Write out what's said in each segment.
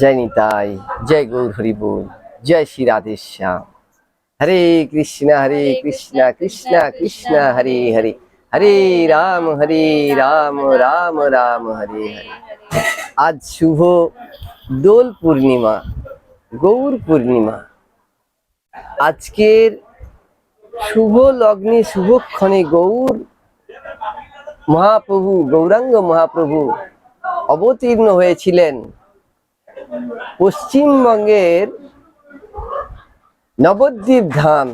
জয় নিতাই, জয় গৌর হরি বল, জয় শ্রী রাধে শ্যাম। হরে কৃষ্ণ হরে কৃষ্ণ কৃষ্ণ কৃষ্ণ, হরে হরে। হরে রাম হরে রাম রাম রাম, হরে হরে। আজ শুভ দোল পূর্ণিমা, গৌর পূর্ণিমা। আজকের শুভ লগ্নে শুভক্ষণে গৌর মহাপ্রভু, গৌরাঙ্গ মহাপ্রভু অবতীর্ণ হয়েছিলেন। পশ্চিমবঙ্গের নবদ্বীপ ধাম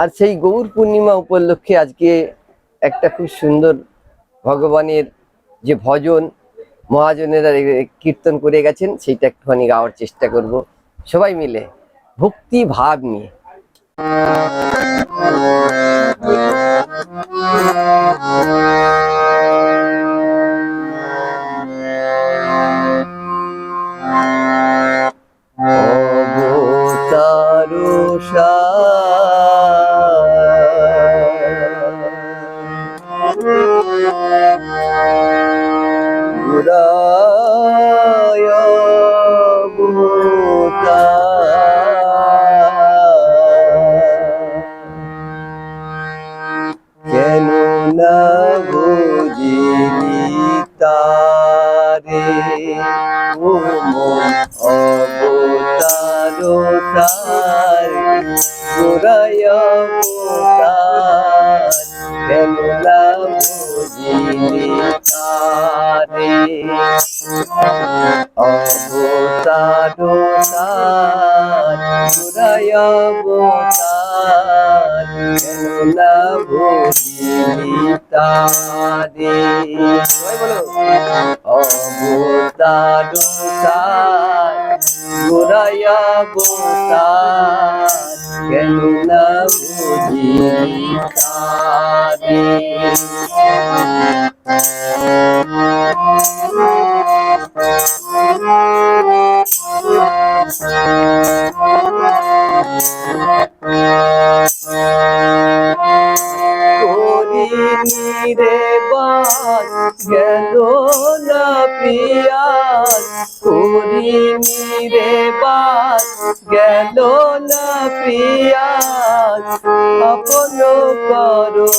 আর সেই গৌর পূর্ণিমা উপলক্ষে আজকে একটা খুব সুন্দর ভগবানের যে ভজন মহাজনেরা কীর্তন করে গেছেন, সেইটা একটুখানি গাওয়ার চেষ্টা করব। সবাই মিলে ভক্তি ভাব নিয়ে। বুঝিনি তারে পিয়াস করিনি রে বাস গেল না পিয়াস আপন করো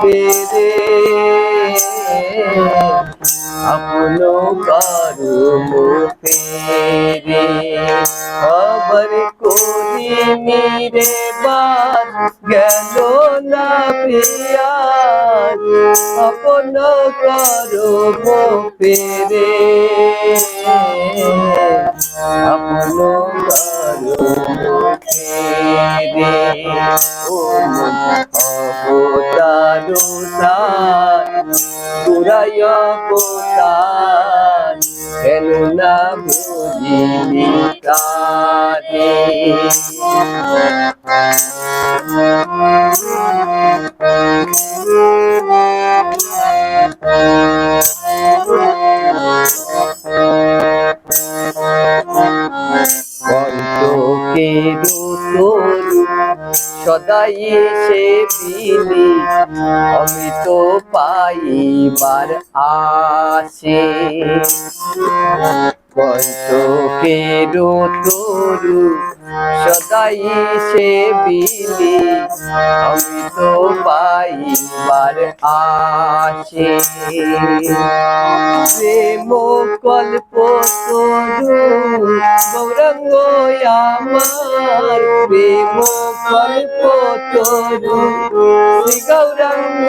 পেরে। খবর করিনি রে বাস গেল না পিয়াস আপন করো পেরে আপন করো পেরে ও মন অবতারো সার পুরায় অবতার কেন না বুঝিনি কারে সদাই সে বিলি। অমৃত পাইবার আসে কণ্ঠকের তরু সদাই সে বিলি অমৃত পাইবার আসে প্রেম কল্প গৌরঙ্গ আমার। প্রেম কল্প তরু গৌরঙ্গ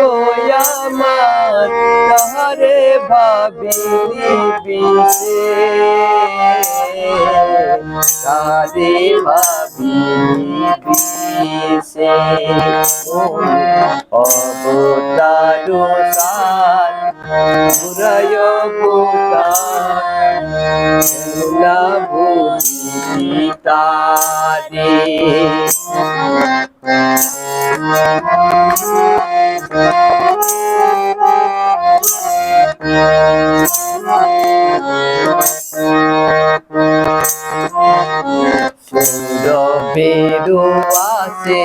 আমার। তাহারে বিশে তারে ভাবিনি বিশে অবতারো সার পুরায় অবতার না বুঝি তারে রবিরু আসে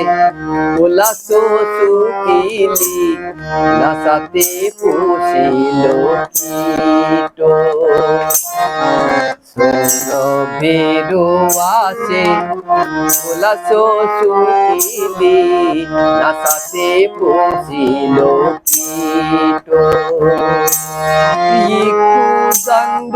উলাসু সুখিলি নাসাতে পুষিল কীট। রবিরু আসে উলাসু সুখিলি নাসাতে পুষিল কীট। ইকু দণ্ড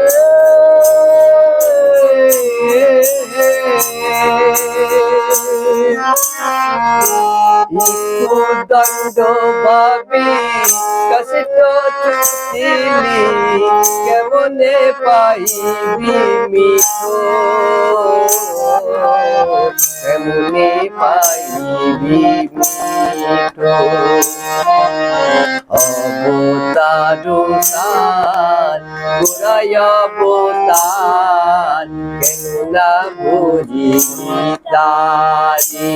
Thank you. দণ্ড ভাবি কষ্ট চুচিলি কেমনে পাইবি মিঠো কেমনে পাইবি মিঠো অবতারু সার গোরায় অবতার কেন বুঝি তারি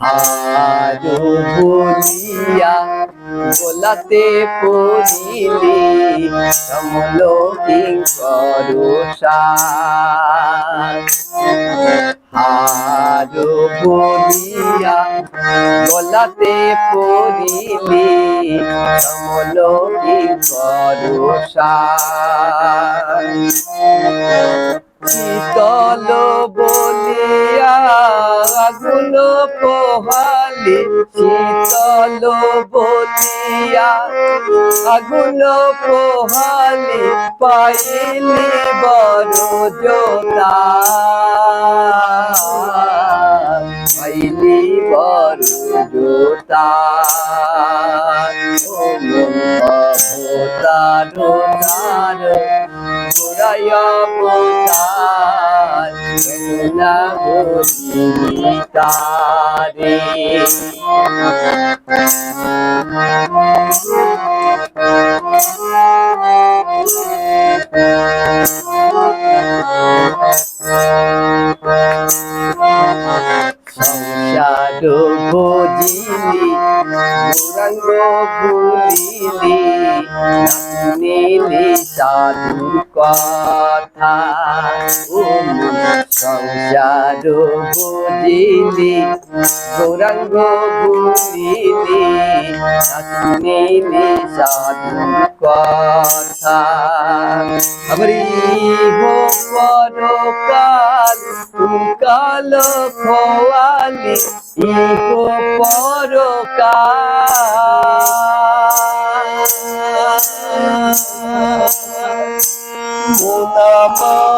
হারু ভুলিয়া গোলাতে পড়িলি সমল কিঙ্করু হারু বলিয়া গোলাতে পড়িলি কি কিঙ্করু শীতল বলিয়া আগুন পোহালি শীতল বলিয়া আগুন পোহালি পাইলি বড় জোতা। পাইলি বড় জোতা। অবতার তার গোড়ায় অবতার কেন না বুঝি তারে সংসার ভোজিলি গৌরাঙ্গ ভুলিলি নীলি সাধুর কথা সংসার ভোজিলি গৌরাঙ্গ ভুলিলি নীলি সাধুর কথা। হরি হো পরকাল কাল খোয়ালি ইহো ইহো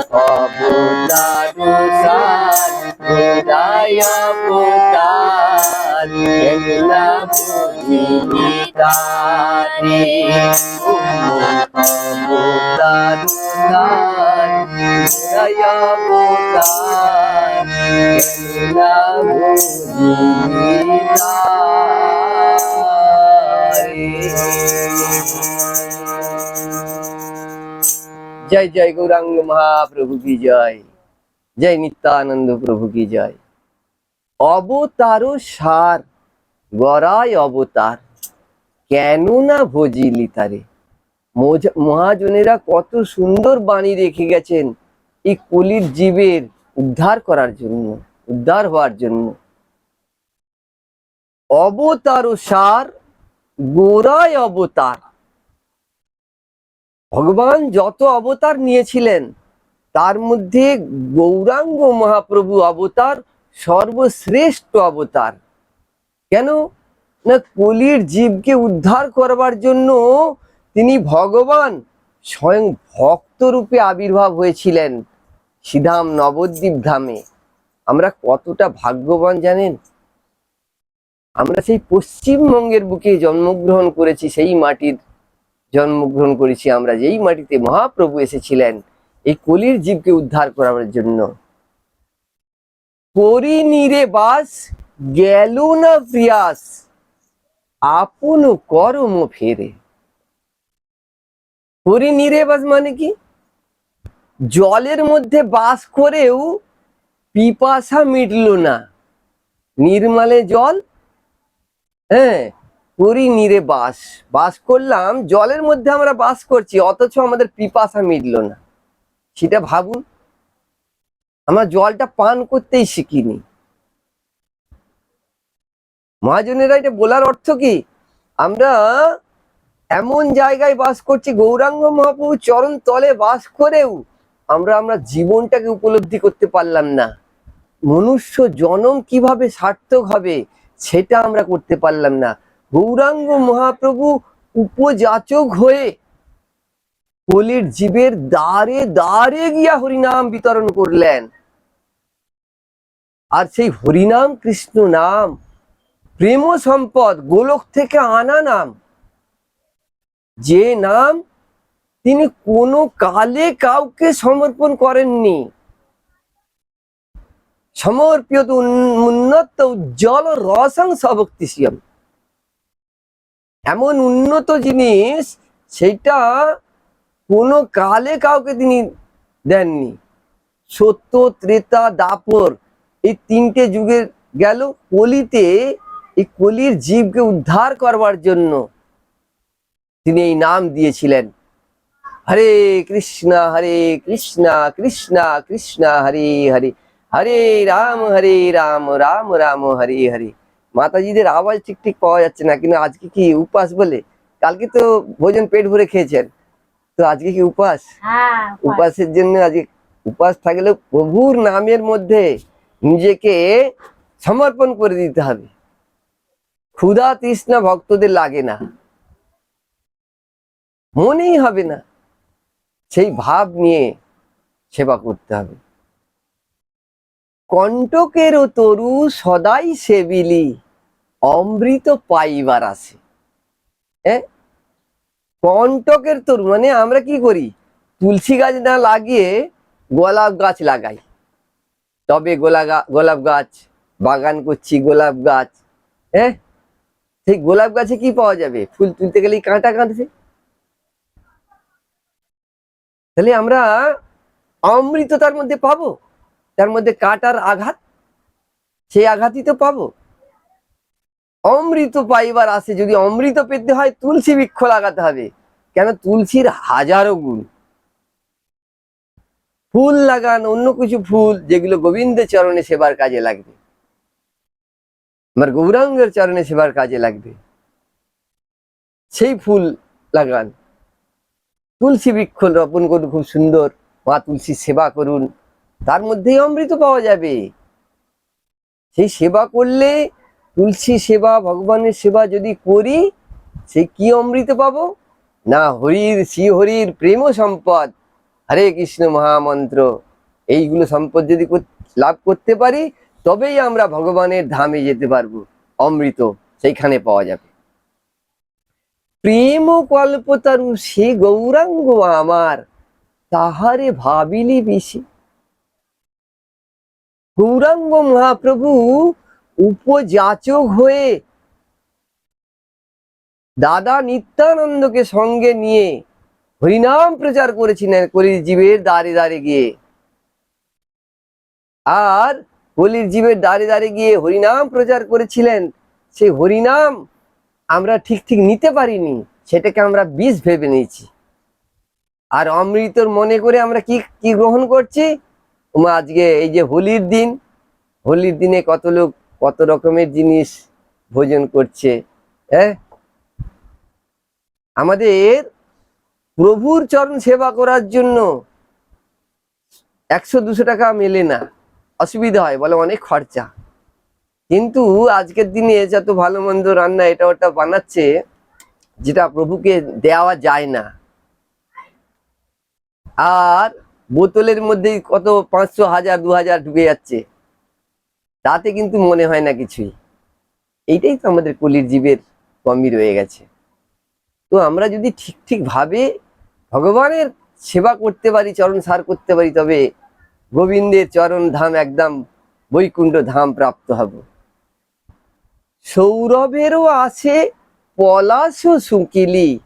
অবতারু তার গোড়ায় অবতার কেন্দা বুঝি তারি অবতারু তার গোড়ায় অবতার কেন্দা বুঝি জয় জয় গৌরাঙ্গ মহাপ্রভু কি জয়? জয় নিত্যানন্দ প্রভু কি জয়? অবতার সার গড়ায় অবতার, কেন না ভজিলি তারে? মহাজনেরা কত সুন্দর বাণী রেখে গেছেন এই কলির জীবের উদ্ধার করার জন্য, উদ্ধার হওয়ার জন্য। অবতার সার গোড়ায় অবতার ভগবান যত অবতার নিয়েছিলেন, তার মধ্যে গৌরাঙ্গ মহাপ্রভু অবতার সর্বশ্রেষ্ঠ অবতার। কেন? না, কলির জীবকে উদ্ধার করবার জন্য তিনি ভগবান স্বয়ং ভক্ত রূপে আবির্ভাব হয়েছিলেন শ্রীধাম নবদ্বীপ ধামে। আমরা কতটা ভাগ্যবান জানেন? আমরা সেই পশ্চিমবঙ্গের বুকে জন্মগ্রহণ করেছি সেই মাটির জন্মগ্রহণ করেছি, আমরা যেই মাটিতে মহাপ্রভু এসেছিলেন, এই কলির জীবকে উদ্ধার করার জন্য। পরিনিরে বাস, গেল না প্রিয়াস আপন করম ফেরে। পরিনিরে বাস মানে কি? জলের মধ্যে বাস করেও পিপাসা মিটল না। নির্মালে জল হ্যাঁ পুরী নিরে বাস। বাস করলাম, জলের মধ্যে আমরা বাস করছি, অথচ আমাদের পিপাসা মিটলো না। সেটা ভাবুন। আমরা জলটা পান করতেই শিখিনি। মহাজনেরা এটা বলার অর্থ কি? আমরা এমন জায়গায় বাস করছি, গৌরাঙ্গ মহাপ্রভু চরণ তলে বাস করেও আমরা আমরা জীবনটাকে উপলব্ধি করতে পারলাম না। মনুষ্য জনম কীভাবে সার্থক হবে, সেটা আমরা করতে পারলাম না। গৌরাঙ্গ মহাপ্রভু উপযাচক হয়ে কলির জীবের দ্বারে দ্বারে গিয়া হরিনাম বিতরণ করলেন। আর সেই হরিনাম কৃষ্ণ নাম, প্রেম সম্পদ, গোলক থেকে আনা নাম, যে নাম তিনি কোনো কালে কাউকে সমর্পণ করেননি। সমর্পিত উন- উন্নত উজ্জ্বল রসং সভক্তিশিয়ম এমন উন্নত জিনিস সেটা কোনো কালে কাউকে তিনি দেননি। সত্য, ত্রেতা, দাপর এই তিনটে যুগের গেল কলিতে, এই কলির জীবকে উদ্ধার করবার জন্য তিনি এই নাম দিয়েছিলেন। হরে কৃষ্ণ হরে কৃষ্ণ কৃষ্ণ কৃষ্ণ, হরে হরে। হরে রাম হরে রাম রাম রাম, হরে হরে। মাতাজিদের আওয়াজ ঠিক ঠিক পাওয়া যাচ্ছে না কিন্তু আজকে কি উপাস বলে? কালকে তো ভোজন পেট ভরে খেয়েছেন। তো আজকে কি উপাস? হ্যাঁ উপাসের জন্য আজকে উপাস থাকলে প্রভুর নামের মধ্যে নিজেকে সমর্পণ করে দিতে হবে। ক্ষুধা তৃষ্ণা ভক্তদের লাগে না। মনেই হবে না। সেই ভাব নিয়ে সেবা করতে হবে। কণ্টকেরও তরু সদাই সেবিলি, অমৃত পাইবার আসে হ্যাঁ কণ্টকের তরু মানে আমরা কি করি? তুলসী গাছ না লাগিয়ে গোলাপ গাছ লাগাই। তবে গোলা গোলাপ গাছ, বাগান করছি গোলাপ গাছ হ্যাঁ সেই গোলাপ গাছে কি পাওয়া যাবে? ফুল তুলতে গেলেই কাঁটা কাঁদছে তাহলে আমরা অমৃত তার মধ্যে পাবো। তার মধ্যে কাটার আঘাত? সেই আঘাতই তো পাবো। অমৃত পাইবার আসে যদি অমৃত পেতে হয় তুলসী বৃক্ষ লাগাতে হবে। কেন? তুলসীর হাজারো গুণ। ফুল লাগান, অন্য কিছু ফুল যেগুলো গোবিন্দের চরণে সেবার কাজে লাগবে। আমার গৌরাঙ্গের চরণে সেবার কাজে লাগবে। সেই ফুল লাগান। তুলসী বৃক্ষ রোপণ করুন, খুব সুন্দর। মা তুলসীর সেবা করুন। তার মধ্যেই অমৃত পাওয়া যাবে। সেই সেবা করলে তুলসী সেবা, ভগবানের সেবা যদি করি, সে কি অমৃত পাবো? না হরির, শ্রী হরির প্রেম সম্পদ। হরে কৃষ্ণ মহামন্ত্র। এইগুলো সম্পদ যদি লাভ করতে পারি, তবেই আমরা ভগবানের ধামে যেতে পারব। অমৃত সেইখানে পাওয়া যাবে। প্রেম কল্পতারু সে গৌরাঙ্গ আমার। তাহারে ভাবিলি বেশি গৌরাঙ্গ মহাপ্রভু উপযাচক হয়ে দাদা নিত্যানন্দকে সঙ্গে নিয়ে হরিনাম প্রচার করেছিলেন কলির জীবের দ্বারে দ্বারে গিয়ে। আর কলির জীবের দ্বারে দ্বারে গিয়ে হরিনাম প্রচার করেছিলেন, সেই হরিনাম আমরা ঠিক ঠিক নিতে পারিনি, সেটাকে আমরা বিষ ভেবে নিয়েছি। আর অমৃতর মনে করে আমরা কি কি গ্রহণ করছি? ওমা, আজকে এই যে হোলির দিন, হোলির দিনে কত লোক, কত রকমের জিনিস ভোজন করছে হ্যাঁ? আমাদের প্রভুর চরণ সেবা করার জন্য একশো দুশো টাকা মেলে না, অসুবিধা হয়, বলে অনেক খরচা। কিন্তু আজকের দিনে যত ভালো মন্দ রান্না, এটা ওটা বানাচ্ছে, যেটা প্রভুকে দেওয়া যায় না। আর বোতলের মধ্যেই কত পাঁচশো, হাজার, দু হাজার ঢুকে যাচ্ছে। তাতে কিন্তু মনে হয় না কিছুই। এইটাই তো আমাদের কলির জীবের কমই রয়ে গেছে। তো আমরা যদি ঠিক ঠিক ভাবে ভগবানের সেবা করতে পারি, চরণ সার করতে পারি, তবে গোবিন্দের চরণ ধাম একদম বৈকুণ্ঠ ধাম প্রাপ্ত হব। সৌরভেরও আছে পলাশ শুকিলি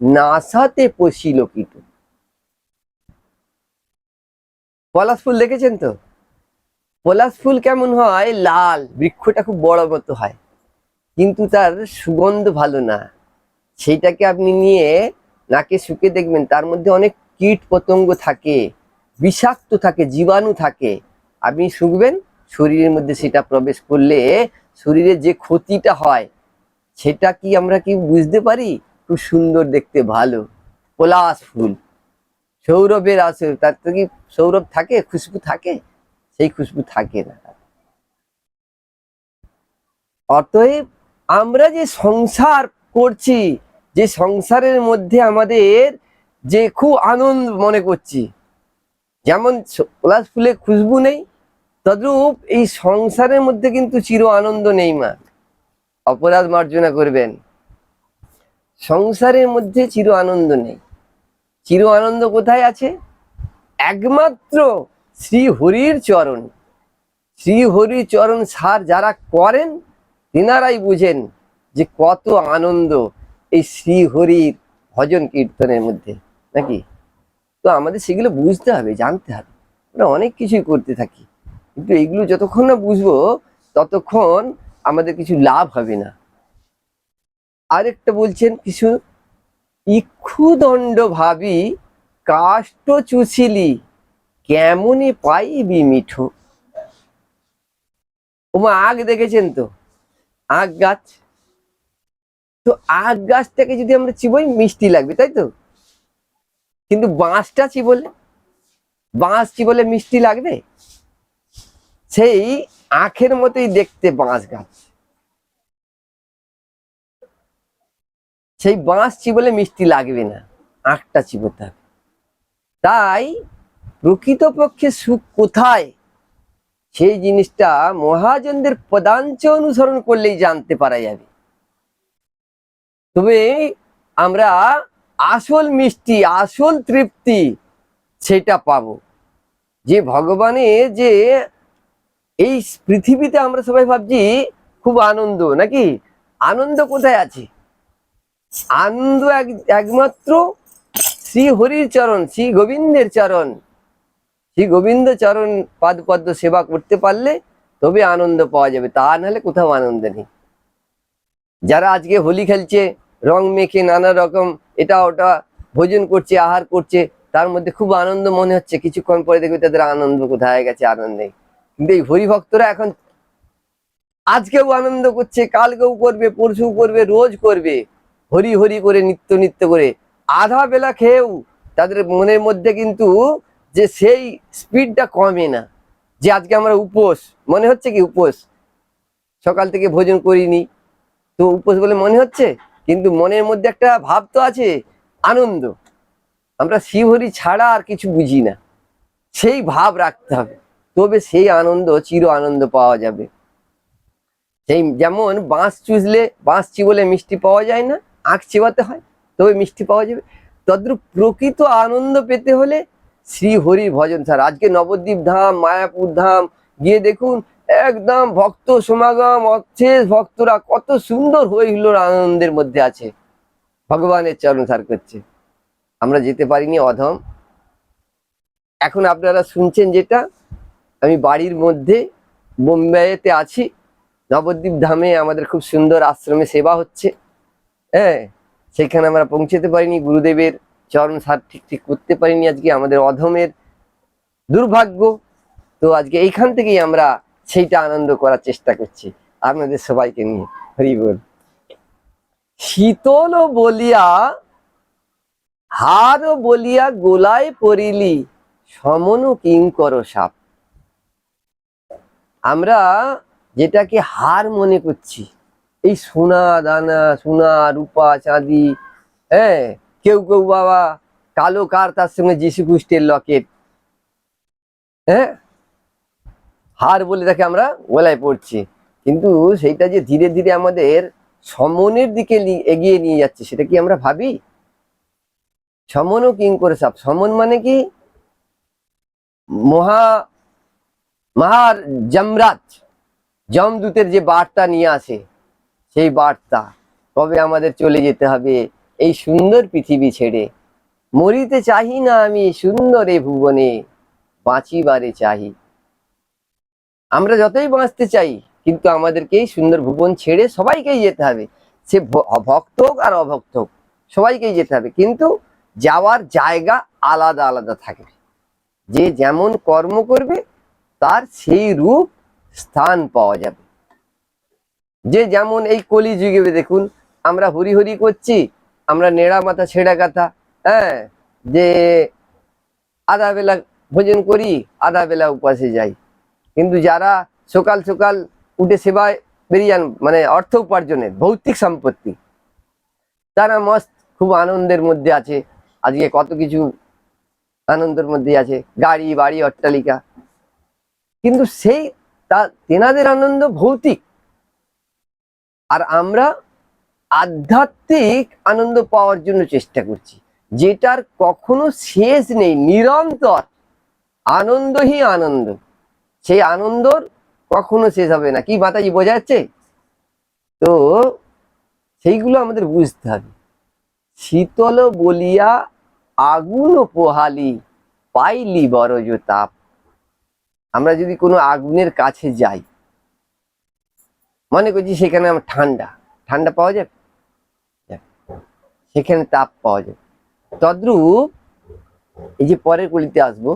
নাসাতে পশিল কিটু পলাশ ফুল দেখেছেন তো? পলাশ ফুল কেমন হয়? লাল, বৃক্ষটা খুব বড় মতো হয়। কিন্তু তার সুগন্ধ ভালো না। সেইটাকে আপনি নিয়ে নাকে শুকে দেখবেন, তার মধ্যে অনেক কীট পতঙ্গ থাকে, বিষাক্ত থাকে, জীবাণু থাকে। আপনি শুকবেন, শরীরের মধ্যে সেটা প্রবেশ করলে শরীরে যে ক্ষতিটা হয়, সেটা কি আমরা কি বুঝতে পারি? খুব সুন্দর দেখতে, ভালো। পলাশ ফুল। সৌরভের আছে, তার তো কি সৌরভ থাকে, খুশবু থাকে? সেই খুশবু থাকে না। অতএব আমরা যে সংসার করছি, যে সংসারের মধ্যে আমাদের যে খুব আনন্দ মনে করছি, যেমন পলাশ ফুলে খুশবু নেই, তদ্রূপ এই সংসারের মধ্যে কিন্তু চির আনন্দ নেই মা। অপরাধ মার্জনা করবেন। সংসারের মধ্যে চির আনন্দ নেই। চির আনন্দ কোথায় আছে? একমাত্র শ্রী হরির চরণ। শ্রী হরির চরণ সার যারা করেন, তিনারাই বুঝেন যে কত আনন্দ এই শ্রী হরির ভজন কীর্তনের মধ্যে, নাকি? তো আমাদের সেগুলো বুঝতে হবে, জানতে হবে। আমরা অনেক কিছুই করতে থাকি, কিন্তু এগুলো যতক্ষণ না বুঝব, ততক্ষণ আমাদের কিছু লাভ হবে না। আরেকটা বলছেন কিছু ইক্ষুদণ্ড ভাবি কাষ্ট চুছিলি কেমনে পাইবি মিঠু? ওমা, আগ দেখেছেন তো? আগ গাছ। তো আগ গাছটাকে যদি আমরা চিবোই, মিষ্টি লাগবে, তাই তো? কিন্তু বাঁশটা চিবলে? বাঁশ চিবলে মিষ্টি লাগবে? সেই আখের মতোই দেখতে বাঁশ গাছ। সেই বাঁশ চিবলে মিষ্টি লাগবে না, আখটা চিবোতে হবে। তাই প্রকৃতপক্ষে সুখ কোথায়? সেই জিনিসটা মহাজনদের পদাঞ্চ অনুসরণ করলেই জানতে পারা যাবে। তবে আমরা আসল মিষ্টি, আসল তৃপ্তি সেটা পাব। যে ভগবানের যে এই পৃথিবীতে আমরা সবাই ভাবছি, খুব আনন্দ, নাকি? আনন্দ কোথায় আছে? আনন্দ একমাত্র শ্রী হরির চরণ শ্রী গোবিন্দের চরণ। শ্রী গোবিন্দ চরণ পাদ, পদ্ম সেবা করতে পারলে তবে আনন্দ পাওয়া যাবে, তা নাহলে কোথাও আনন্দ নেই। যারা আজকে হোলি খেলছে, রং মেখে নানা রকম এটা ওটা ভোজন করছে, আহার করছে, তার মধ্যে খুব আনন্দ মনে হচ্ছে। কিছুক্ষণ পরে দেখবে তাদের আনন্দ কোথায় গেছে, আনন্দ কিন্তু এই হরিভক্তরা এখন আজকেও আনন্দ করছে, কালকেও করবে, পরশু করবে, রোজ করবে। হরি হরি করে নিত্য নিত্য করে আধা বেলা খেয়েও তাদের মনের মধ্যে কিন্তু যে সেই স্পিডটা কমে না। যে আজকে আমরা উপোস, মনে হচ্ছে কি উপোস? সকাল থেকে ভোজন করিনি। তো উপোস বলে মনে হচ্ছে? কিন্তু মনের মধ্যে একটা ভাব তো আছে, আনন্দ। আমরা শিবহরি ছাড়া আর কিছু বুঝি না। সেই ভাব রাখতে হবে। তবে সেই আনন্দ, চির আনন্দ পাওয়া যাবে। সেই যেমন বাঁশ চুষলে, বাঁশ চিবলে মিষ্টি পাওয়া যায় না আখ চিবাতে হয়, তবে মিষ্টি পাওয়া যাবে। তদ্রুপ প্রকৃত আনন্দ পেতে হলে শ্রী হরির ভজন স্যার। আজকে নবদ্বীপ ধাম, মায়াপুর ধাম, গিয়ে দেখুন একদম ভক্ত সমাগম অচ্ছেষ ভক্তরা কত সুন্দর হই হুল্লোড় আনন্দের মধ্যে আছে। ভগবানের চরণ সার করছে। আমরা যেতে পারিনি অধম। এখন আপনারা শুনছেন যেটা, আমি বাড়ির মধ্যে বোম্বেতে আছি। নবদ্বীপ ধামে আমাদের খুব সুন্দর আশ্রমে সেবা হচ্ছে। হ্যাঁ সেখানে আমরা পৌঁছতে পারিনি, গুরুদেবের চরণ ঠিক ঠিক করতে পারিনি আজকে, আমাদের অধমের দুর্ভাগ্য। তো আজকে এইখান থেকেই আমরা সেইটা আনন্দ করার চেষ্টা করছি। আপনাদের সবাইকে নিয়ে, হরি বল। শীতল বলিয়া, হার বলিয়া গোলায় পড়িলি, সমন কিঙ্কর সাপ। আমরা যেটাকে হার মনে করছি এই সোনা দানা, সোনা, রূপা, চাঁদি হ্যাঁ? কেউ কেউ বাবা কালো কার তার সঙ্গে যিশু খ্রিস্টের লকেট হ্যাঁ? হার বলে তাকে আমরা গলায় পড়ছি। কিন্তু সেইটা যে ধীরে ধীরে আমাদের সমনের দিকে এগিয়ে নিয়ে যাচ্ছে, সেটা কি আমরা ভাবি? সমনও কিং করে সাপ। সমন মানে কি? মহা, মহার যমরাজ, যমদূতের যে বার্তা নিয়ে আসে। সেই বার্তা কবে আমাদের চলে যেতে হবে? এই সুন্দর পৃথিবী ছেড়ে। মরিতে চাহি না আমি সুন্দর এ ভুবনে, বাঁচিবারে চাহি। আমরা যতই বাঁচতে চাই, কিন্তু আমাদেরকে এই সুন্দর ভুবন ছেড়ে সবাইকেই যেতে হবে। সে ভক্ত হোক আর অভক্ত হোক, সবাইকেই যেতে হবে। কিন্তু যাওয়ার জায়গা আলাদা আলাদা থাকবে যে যেমন কর্ম করবে, তার সেই রূপ স্থান পাওয়া যাবে। যে যেমন এই কলি যুগে দেখুন, আমরা হরি হরি করছি, আমরা নেড়া মাথা, ছেঁড়া কাথা হ্যাঁ যে আধা বেলা ভোজন করি, আধা বেলা উপাসে যাই। কিন্তু যারা সকাল সকাল উঠে সেবায় বেরিয়ে যান মানে অর্থ উপার্জনের, ভৌতিক সম্পত্তি, তারা মস্ত খুব আনন্দের মধ্যে আছে। আজকে কত কিছু আনন্দের মধ্যে আছে, গাড়ি, বাড়ি, অট্টালিকা। কিন্তু সেই তা, তেনাদের আনন্দ ভৌতিক। আর আমরা আধ্যাত্মিক আনন্দ পাওয়ার জন্য চেষ্টা করছি। যেটার কখনো শেষ নেই, নিরন্তর। আনন্দই আনন্দ। সেই আনন্দর কখনো শেষ হবে না। কি মাতাজি, বোঝা যাচ্ছে? তো সেইগুলো আমাদের বুঝতে হবে। শীতল বলিয়া আগুন পোহালি, পাইলি বরজ তাপ। আমরা যদি কোনো আগুনের কাছে যাই মনে করছি সেখানে আমার ঠান্ডা। ঠান্ডা পাওয়া যাবে। সেখানে তাপ পাওয়া যাবে। তদ্রূপ এই যে পরের কলিতে আসব,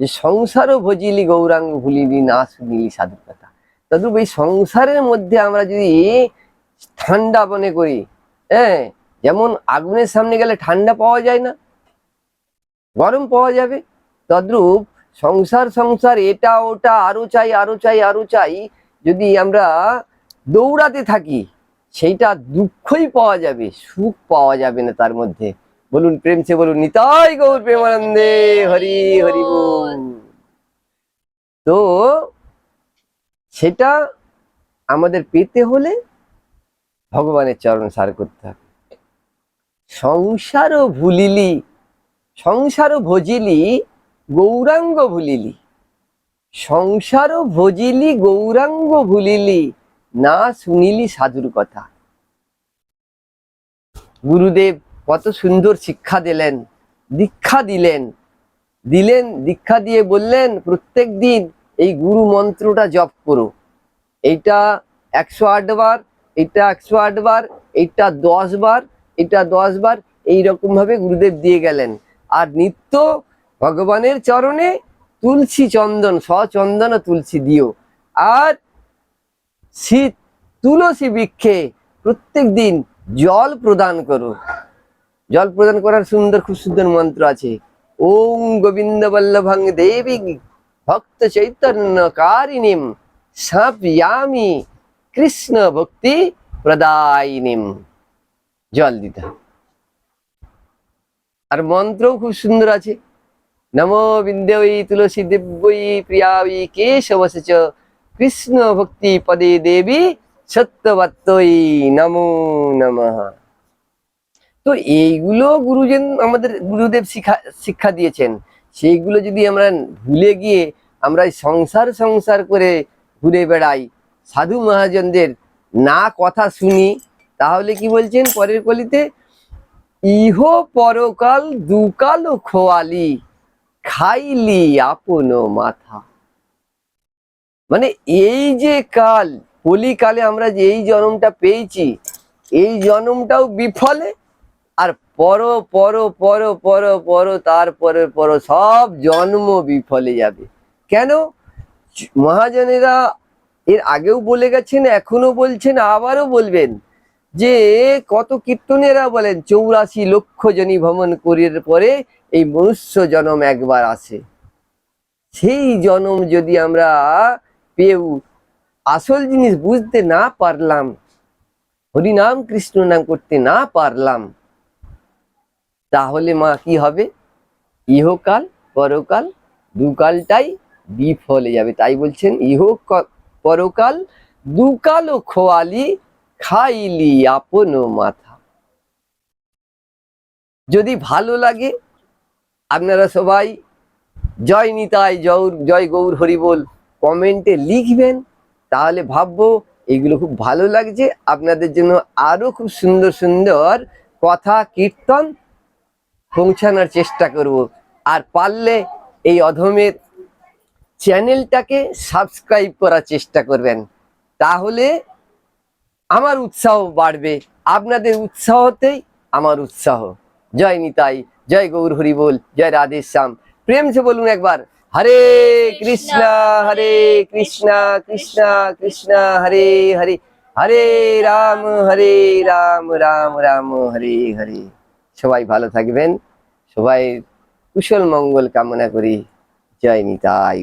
যে সংসারও ভজিলি গৌরাঙ্গ ভুলিলি না শুনিলি সাধু কথা তদ্রূপ এই সংসারের মধ্যে আমরা যদি ঠান্ডা মনে করি হ্যাঁ যেমন আগুনের সামনে গেলে ঠান্ডা পাওয়া যায় না, গরম পাওয়া যাবে। তদ্রূপ সংসার সংসার, এটা ওটা, আরও চাই আরও চাই আরও চাই, যদি আমরা দৌড়াতে থাকি, সেইটা দুঃখই পাওয়া যাবে, সুখ পাওয়া যাবে না তার মধ্যে। বলুন, প্রেম সে বলুন, নিতাই গৌর প্রেমানন্দে, হরি হরি তো সেটা আমাদের পেতে হলে ভগবানের চরণ সার করতে হবে। সংসারও ভুলিলি, সংসারও ভজিলি, গৌরাঙ্গ ভুলিলি। সংসারও ভজিলি, গৌরাঙ্গ ভুলিলি। না শুনিলি সাধুর কথা। গুরুদেব কত সুন্দর শিক্ষা দিলেন, দীক্ষা দিলেন। দিলেন, দীক্ষা দিয়ে বললেন, প্রত্যেক দিন এই গুরু মন্ত্রটা জপ করো। এইটা একশো আট বার এটা একশো আট বার এটা দশ বার এটা দশ বার এইরকম ভাবে গুরুদেব দিয়ে গেলেন। আর নিত্য ভগবানের চরণে তুলসী চন্দন সচন্দন তুলসী দিও। আর শীত তুলসী বৃক্ষে প্রত্যেক দিন জল প্রদান করো। জল প্রদান করার সুন্দর, খুব সুন্দর মন্ত্র আছে। ওম গোবিন্দ বল্লভং দেবী ভক্ত চৈতন্য কারিণীম সাপয়ামি কৃষ্ণ ভক্তি প্রদায়িনীম। জল দিতে আর মন্ত্রও খুব সুন্দর আছে। নমো বিন্দেবী তুলসী দিব্যই প্রিয়াবি কেশবসচ কৃষ্ণ ভক্তি পদে দেবী সত্যবত্তই নমো নমঃ। তো এইগুলো গুরুজন, আমাদের গুরুদেব শিক্ষা শিক্ষা দিয়েছেন। সেইগুলো যদি আমরা ভুলে গিয়ে আমরা সংসার সংসার করে ঘুরে বেড়াই, সাধু মহাজনদের না কথা শুনি, তাহলে কি বলছেন পরের কলিতে? ইহ পরকাল দুকাল খোয়ালি, খাইলি আপন মাথা। মানে এই যে কাল কলিকালে আমরা যে এই জন্মটা পেয়েছি, এই জন্মটাও বিফলে আর পর পর পর পর পর তারপরে পর সব জন্ম বিফলে যাবে। কেন? মহাজনেরা এর আগেও বলে গেছেন এখনও বলছেন, আবারও বলবেন যে কত কীর্তনেরা বলেন, চৌরাশি লক্ষ জনী ভ্রমণ করির পরে এই মনুষ্য জনম একবার আসে। সেই জনম যদি আমরা পেয়েও আসল জিনিস বুঝতে না পারলাম। হরিনাম কৃষ্ণ নাম করতে না পারলাম। তাহলে মা, কি হবে? ইহকাল, পরকাল, দুকালটাই বিফলে যাবে। তাই বলছেন, ইহ পরকাল দুকাল ও খোয়ালি, খাইলি আপন মাথা। যদি ভালো লাগে, আপনারা সবাই, জয় নিতাই, জয় জয় গৌর হরিবোল কমেন্টে লিখবেন, তাহলে ভাববো এগুলো খুব ভালো লাগছে। আপনাদের জন্য আরও খুব সুন্দর সুন্দর কথা, কীর্তন পৌঁছানোর চেষ্টা করব। আর পারলে এই অধমের চ্যানেলটাকে সাবস্ক্রাইব করার চেষ্টা করবেন। তাহলে আমার উৎসাহ বাড়বে। আপনাদের উৎসাহতেই আমার উৎসাহ। জয় নিতাই, জয় গৌর হরি বল জয় রাধে শ্যাম প্রেম সে বলুন একবার। হরে কৃষ্ণ হরে কৃষ্ণ কৃষ্ণ কৃষ্ণ হরে হরে হরে রাম হরে রাম রাম রাম হরে হরে সবাই ভালো থাকবেন সবাই কুশল মঙ্গল কামনা করি জয় নিতাই।